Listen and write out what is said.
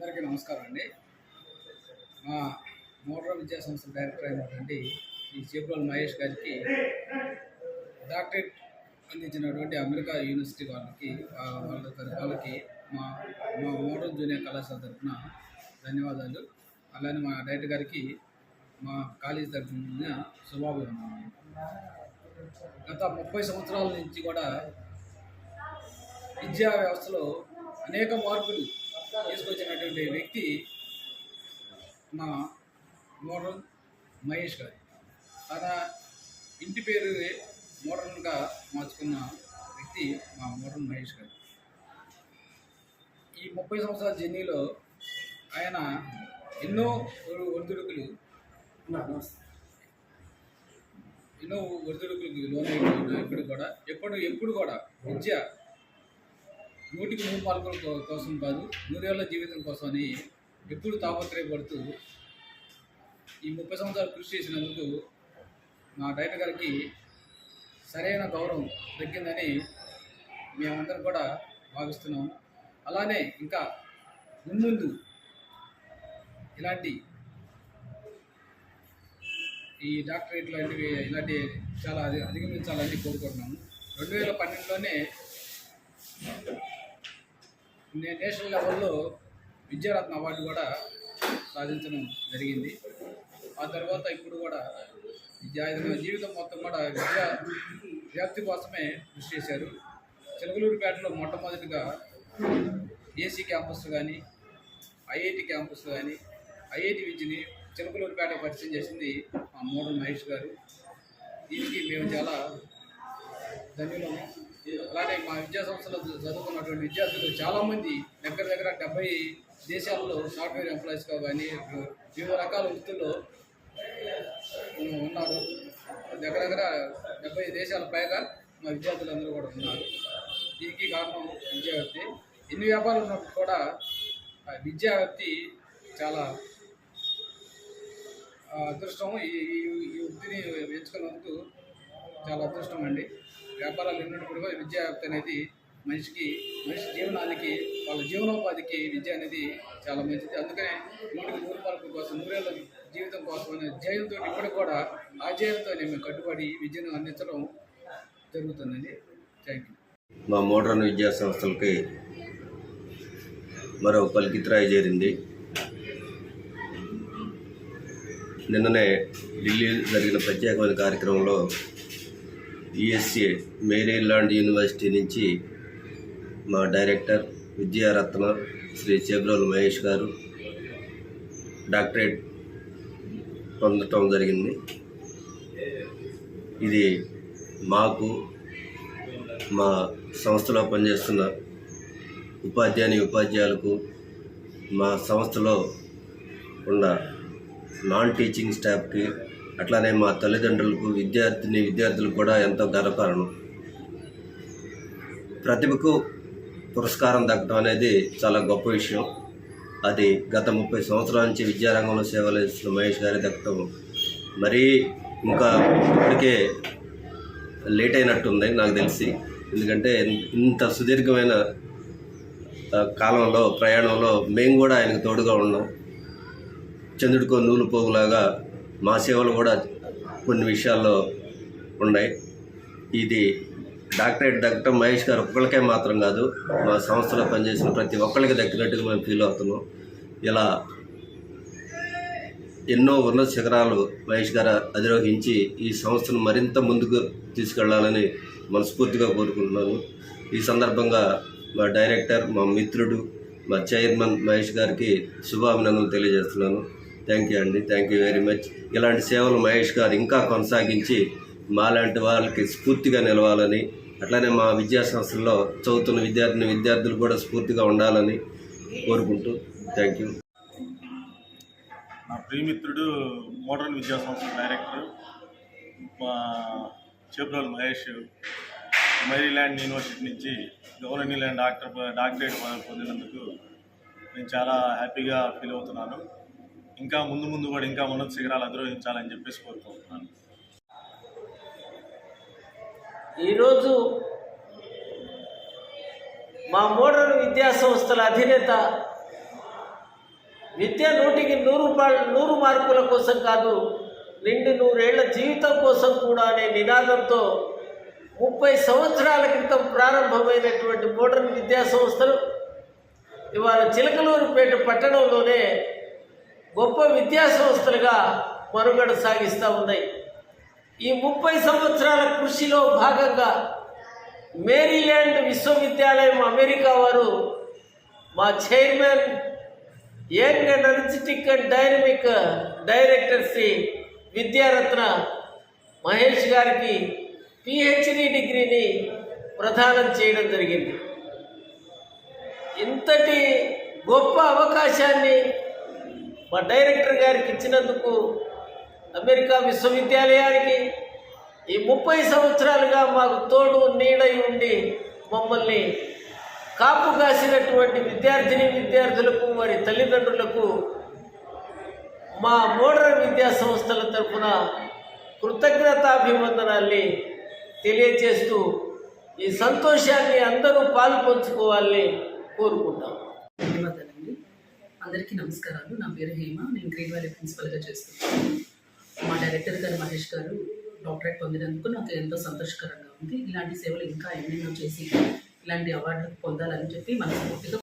అందరికీ నమస్కారం అండి. మా మోటార్ విద్యా సంస్థ డైరెక్టర్ అయినటువంటి ఈ చేపల మహేష్ గారికి డాక్టరేట్ అందించినటువంటి అమెరికా యూనివర్సిటీ వాళ్ళకి వాళ్ళ వాళ్ళకి మా మా మోటార్ జూనియర్ కళాశాల తరఫున ధన్యవాదాలు. అలానే మా డైరెక్టర్ గారికి మా కాలేజీ తరఫున శుభాభివందనాలు గత ముప్పై సంవత్సరాల నుంచి కూడా విద్యా వ్యవస్థలో అనేక మార్పులు తీసుకొచ్చినటువంటి వ్యక్తి మా మోడల్ మహేష్ గారు. తన ఇంటి పేరు మోడల్గా మార్చుకున్న వ్యక్తి మా మోడల్ మహేష్ గారు. ఈ ముప్పై సంవత్సరాల జర్నీలో ఆయన ఎన్నో ఒడిదుడుకులు ఎన్నో ఒడిదుడుకులకి లోన్ ఇప్పుడు కూడా ఎప్పుడు ఎప్పుడు కూడా విద్య నూటికి నూరు మార్కుల కోసం కాదు నూరేళ్ళ జీవితం కోసం అని ఎప్పుడు తాపత్రయపడుతూ ఈ ముప్పై సంవత్సరాలు కృషి చేసినందుకు మా డైరెక్టర్ గారికి సరైన గౌరవం దక్కిందని మేమందరం కూడా భావిస్తున్నాం అలానే ఇంకా ముందు ఇలాంటి ఈ డాక్టరేట్ లాంటివి ఇలాంటి చాలా అధిగమించాలని కోరుకుంటున్నాము. రెండు వేల పన్నెండులోనే నేషనల్ లెవెల్లో విద్యారత్న అవార్డు కూడా సాధించడం జరిగింది. ఆ తర్వాత ఇప్పుడు కూడా విద్యా ఆయన జీవితం మొత్తం కూడా విద్యా వ్యాప్తి కోసమే కృషి చేశారు. చిలకలూరుపేటలో మొట్టమొదటిగా ఏసీ క్యాంపస్ కానీ ఐఐటి క్యాంపస్ కానీ ఐఐటి విద్యని చిలకలూరుపేట పరిచయం చేసింది మా మోడల్ మహేష్ గారు. దీనికి మేము చాలా ధన్యులము. అలానే మా విద్యా సంస్థలో చదువుకున్నటువంటి విద్యార్థులు చాలామంది దగ్గర దగ్గర డెబ్బై దేశాల్లో సాఫ్ట్వేర్ ఎంప్లాయీస్గా కానీ వివిధ రకాల వృత్తుల్లో ఉన్నారు. దగ్గర దగ్గర డెబ్బై దేశాల పైగా మా విద్యార్థులందరూ కూడా ఉన్నారు. దీనికి కారణం విద్యావ్యాప్తి ఎన్ని వ్యాపారాలు ఉన్నప్పుడు కూడా ఆ విద్యావ్యాప్తి చాలా అదృష్టం ఈ ఈ- ఈ వృత్తిని ఎంచుకున్నందుకు చాలా అదృష్టం అండి. వ్యాపారాలు ఉన్నప్పుడు కూడా విద్యావ్యాప్తి అనేది మనిషికి మనిషి జీవనానికి వాళ్ళ జీవనోపాధికి విద్య అనేది చాలా మంచిది. అందుకనే నూటికి నూరు మార్కుల కోసం నూరేళ్ళ జీవితం కోసం అనే ధ్యేయంతో ఇప్పుడు కూడా ఆ జయంతో మేము కట్టుబడి విద్యను అందించడం జరుగుతుందండి. థ్యాంక్ యూ మా మోడ్రన్ విద్యా సంస్థలకి మరో పలికిత్రాయి చేరింది. నిన్ననే ఢిల్లీ జరిగిన ప్రత్యేకమైన కార్యక్రమంలో యుఎస్ఏ మేరీల్యాండ్ యూనివర్సిటీ నుంచి మా డైరెక్టర్ విద్యారత్న శ్రీ చేబ్రోల్ మహేష్ గారు డాక్టరేట్ పొందటం జరిగింది. ఇది మాకు మా సంస్థలో పనిచేస్తున్న ఉపాధ్యాయుని ఉపాధ్యాయులకు మా సంస్థలో ఉన్న నాన్ టీచింగ్ స్టాఫ్కి అట్లానే మా తల్లిదండ్రులకు విద్యార్థిని విద్యార్థులకు కూడా ఎంతో గర్వకారణం. ప్రతిభకు పురస్కారం దక్కడం అనేది చాలా గొప్ప విషయం. అది గత ముప్పై సంవత్సరాల నుంచి విద్యారంగంలో సేవలు చేస్తున్న మహేష్ గారి దక్కడం. మరీ ఇంకా ఇప్పటికే లేట్ అయినట్టుంది నాకు తెలిసి. ఎందుకంటే ఇంత సుదీర్ఘమైన కాలంలో ప్రయాణంలో మేము కూడా ఆయనకు తోడుగా ఉన్నాం. చంద్రుడికో నూలు పోగులాగా మా సేవలు కూడా కొన్ని విషయాల్లో ఉన్నాయి. ఇది డాక్టరేట్ డాక్టర్ మహేష్ గారు ఒక్కరికే మాత్రం కాదు మా సంస్థలో పనిచేసిన ప్రతి ఒక్కరికి దక్కినట్టుగా మేము ఫీల్ అవుతున్నాం. ఇలా ఎన్నో ఉన్నత శిఖరాలు మహేష్ గారు అధిరోహించి ఈ సంస్థను మరింత ముందుకు తీసుకెళ్ళాలని మనస్ఫూర్తిగా కోరుకుంటున్నాను. ఈ సందర్భంగా మా డైరెక్టర్ మా మిత్రుడు మా చైర్మన్ మహేష్ గారికి శుభాభినందనలు తెలియజేస్తున్నాను. థ్యాంక్ యూ అండి థ్యాంక్ యూ వెరీ మచ్ ఇలాంటి సేవలు మహేష్ గారు ఇంకా కొనసాగించి మాలాంటి వాళ్ళకి స్ఫూర్తిగా నిలవాలని అట్లనే మా విద్యా సంస్థల్లో చదువుతున్న విద్యార్థిని విద్యార్థులు కూడా స్ఫూర్తిగా ఉండాలని కోరుకుంటూ థ్యాంక్ యూ నా ప్రియమిత్రుడు మోడర్న్ విద్యా సంస్థ డైరెక్టర్ మా చేబ్రోల్ మహేష్ మేరీల్యాండ్ యూనివర్సిటీ నుంచి గవర్నర్ డాక్టర్ డాక్టరేట్ పొందినందుకు నేను చాలా హ్యాపీగా ఫీల్ అవుతున్నాను. ఇంకా ముందు ముందు కూడా ఇంకా ఉన్నత శిఖరాలు అధిరోహించాలని చెప్పేసి కోరుకుంటున్నాను. ఈరోజు మా మోడర్న్ విద్యా సంస్థల అధినేత విద్య నూటికి నూరు నూరు మార్కుల కోసం కాదు నిండి నూరేళ్ళ జీవితం కోసం కూడా అనే నినాదంతో ముప్పై సంవత్సరాల క్రితం ప్రారంభమైనటువంటి మోడర్న్ విద్యా సంస్థలు ఇవాళ చిలకలూరుపేట పట్టణంలోనే గొప్ప విద్యా సంస్థలుగా మనుగడ సాగిస్తూ ఉన్నాయి. ఈ ముప్పై సంవత్సరాల కృషిలో భాగంగా మేరీల్యాండ్ విశ్వవిద్యాలయం అమెరికా వారు మా chairman young energetic and dynamic director Shri Vidyaratna Mahesh గారికి పిహెచ్డి డిగ్రీని ప్రదానం చేయడం జరిగింది. ఇంతటి గొప్ప అవకాశాన్ని మా డైరెక్టర్ గారికి ఇచ్చినందుకు అమెరికా విశ్వవిద్యాలయానికి ఈ ముప్పై సంవత్సరాలుగా మాకు తోడు నీడై ఉండి మమ్మల్ని కాపు కాసినటువంటి విద్యార్థిని విద్యార్థులకు వారి తల్లిదండ్రులకు మా మోడర్ విద్యా సంస్థల తరఫున కృతజ్ఞతాభివందనాల్ని తెలియజేస్తూ ఈ సంతోషాన్ని అందరూ పాలు పంచుకోవాలని కోరుకుంటాం. అందరికీ నమస్కారాలు. నా పేరు హేమ. నేను గ్రీన్ వ్యాలీ ప్రిన్సిపల్గా చేస్తున్నాను. మా డైరెక్టర్ గారు మహేష్ గారు డాక్టరేట్ పొందినందుకు నాకు ఎంతో సంతోషకరంగా ఉంది. ఇలాంటి సేవలు ఇంకా ఎన్నెన్నో చేసి ఇలాంటి అవార్డు పొందాలని చెప్పి మనస్ఫూర్తిగా